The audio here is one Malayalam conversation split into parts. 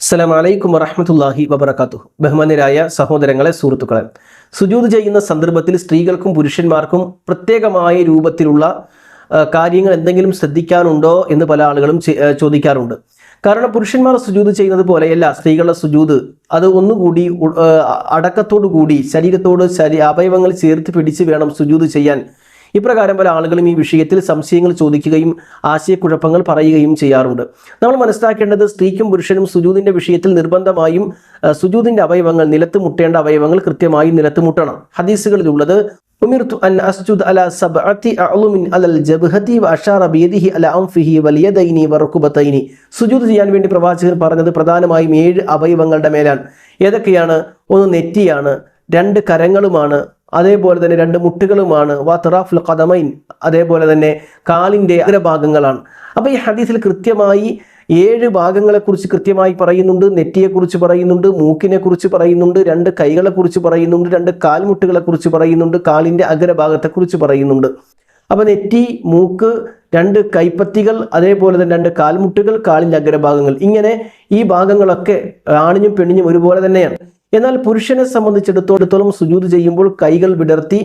അസ്സലാം വലൈക്കും വറഹമത്തല്ലാഹി വബർക്കാത്തു ബഹുമാനരായ സഹോദരങ്ങളെ സുഹൃത്തുക്കളെ സുജൂത് ചെയ്യുന്ന സന്ദർഭത്തിൽ സ്ത്രീകൾക്കും പുരുഷന്മാർക്കും പ്രത്യേകമായ രൂപത്തിലുള്ള കാര്യങ്ങൾ എന്തെങ്കിലും ശ്രദ്ധിക്കാനുണ്ടോ എന്ന് പല ആളുകളും ചോദിക്കാറുണ്ട്. കാരണം പുരുഷന്മാർ സുജൂത് ചെയ്യുന്നത് പോലെയല്ല സ്ത്രീകളുടെ സുജൂത്. അത് ഒന്നുകൂടി അടക്കത്തോടു കൂടി ശരീരത്തോട് ശരീ അവയവങ്ങൾ ചേർത്ത് പിടിച്ച് വേണം സുജൂത് ചെയ്യാൻ. ഇപ്രകാരം പല ആളുകളും ഈ വിഷയത്തിൽ സംശയങ്ങൾ ചോദിക്കുകയും ആശയക്കുഴപ്പങ്ങൾ പറയുകയും ചെയ്യാറുണ്ട്. നമ്മൾ മനസ്സിലാക്കേണ്ടത് സ്ത്രീക്കും പുരുഷനും സുജൂതിന്റെ വിഷയത്തിൽ നിർബന്ധമായും സുജൂതിന്റെ അവയവങ്ങൾ നിലത്ത് മുട്ടേണ്ട അവയവങ്ങൾ കൃത്യമായി നിലത്ത് മുട്ടണം ഹദീസുകളിലുള്ളത് ഉമിർത്തു അൻ അഅ്ലുമിൻ അലൽ ജബ്ഹതി സുജൂദ് ചെയ്യാൻ വേണ്ടി പ്രവാചകൻ പറഞ്ഞത് പ്രധാനമായും ഏഴ് അവയവങ്ങളുടെ മേലാണ്. ഏതൊക്കെയാണ്? ഒന്ന് നെറ്റിയാണ് രണ്ട് കരങ്ങളുമാണ് അതേപോലെ തന്നെ രണ്ട് മുട്ടുകളുമാണ് വാത്തറാഫുൽ ഖദമൈൻ അതേപോലെ തന്നെ കാലിന്റെ അഗ്രഭാഗങ്ങളാണ് അപ്പോൾ ഈ ഹദീസിൽ കൃത്യമായി ഏഴ് ഭാഗങ്ങളെക്കുറിച്ച് കൃത്യമായി പറയുന്നുണ്ട്. നെറ്റിയെക്കുറിച്ച് പറയുന്നുണ്ട് മൂക്കിനെക്കുറിച്ച് പറയുന്നുണ്ട് രണ്ട് കൈകളെക്കുറിച്ച് പറയുന്നുണ്ട് രണ്ട് കാൽമുട്ടുകളെക്കുറിച്ച് പറയുന്നുണ്ട് കാലിന്റെ അഗ്രഭാഗത്തെക്കുറിച്ച് പറയുന്നുണ്ട്. അപ്പോൾ നെറ്റി മൂക്ക് രണ്ട് കൈപ്പത്തികൾ അതേപോലെ തന്നെ രണ്ട് കാൽമുട്ടുകൾ കാലിന്റെ അഗ്രഭാഗങ്ങൾ. ഇങ്ങനെ ഈ ഭാഗങ്ങളൊക്കെ ആണിനും പെണ്ണിനും ഒരുപോലെ തന്നെയാണ്. എന്നാൽ പുരുഷനെ സംബന്ധിച്ചിടത്തോളം സുജൂത് ചെയ്യുമ്പോൾ കൈകൾ വിടർത്തി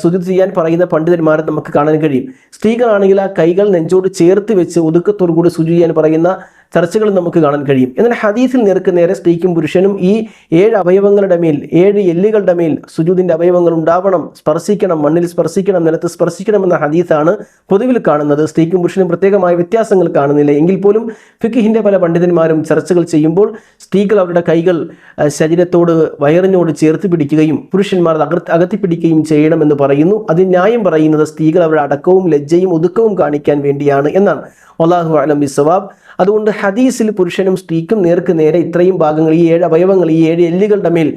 സുജൂത് ചെയ്യാൻ പറയുന്ന പണ്ഡിതന്മാരെ നമുക്ക് കാണാൻ കഴിയും. സ്ത്രീകളാണെങ്കിൽ ആ കൈകൾ നെഞ്ചോട് ചേർത്ത് വെച്ച് ഒതുക്കത്തോടു കൂടി സുജു ചെയ്യാൻ പറയുന്ന ചർച്ചകൾ നമുക്ക് കാണാൻ കഴിയും. എന്നാൽ ഹദീസിൽ നേർക്ക് നേരെ സ്ത്രീക്കും പുരുഷനും ഈ ഏഴ് അവയവങ്ങളുടെ മേൽ ഏഴ് എല്ലുകളുടെ മേൽ സുജൂദിന്റെ അവയവങ്ങൾ ഉണ്ടാവണം സ്പർശിക്കണം മണ്ണിൽ സ്പർശിക്കണം നിലത്ത് സ്പർശിക്കണം എന്ന ഹദീസാണ് പൊതുവിൽ കാണുന്നത്. സ്ത്രീക്കും പുരുഷനും പ്രത്യേകമായ വ്യത്യാസങ്ങൾ കാണുന്നില്ല. എങ്കിൽ പോലും ഫിക്കിഹിന്റെ പല പണ്ഡിതന്മാരും ചർച്ചകൾ ചെയ്യുമ്പോൾ സ്ത്രീകൾ അവരുടെ കൈകൾ ശരീരത്തോട് വയറിനോട് ചേർത്ത് പിടിക്കുകയും പുരുഷന്മാർ അകർത്ത് അകത്തിപ്പിടിക്കുകയും പിടിക്കുകയും ചെയ്യണമെന്ന് പറയുന്നു. അത് ന്യായം പറയുന്നത് സ്ത്രീകൾ അവരുടെ അടക്കവും ലജ്ജയും ഒതുക്കവും കാണിക്കാൻ വേണ്ടിയാണ് എന്നാണ്. അള്ളാഹു അലം ബിസ്വാബ് അതുകൊണ്ട് ഹദീസിൽ പുരുഷനും സ്ത്രീക്കും നേർക്ക് നേരെ ഇത്രയും ഭാഗങ്ങൾ ഈ ഏഴ് അവയവങ്ങൾ ഈ ഏഴ് എല്ലുകളുടെ മേൽ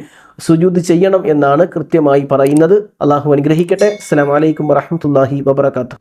സുജൂത് ചെയ്യണം എന്നാണ് കൃത്യമായി പറയുന്നത്. അള്ളാഹു അനുഗ്രഹിക്കട്ടെ. അസ്സലാമു വലൈക്കും വറഹമത്തല്ലാഹി വബർക്കാത്തു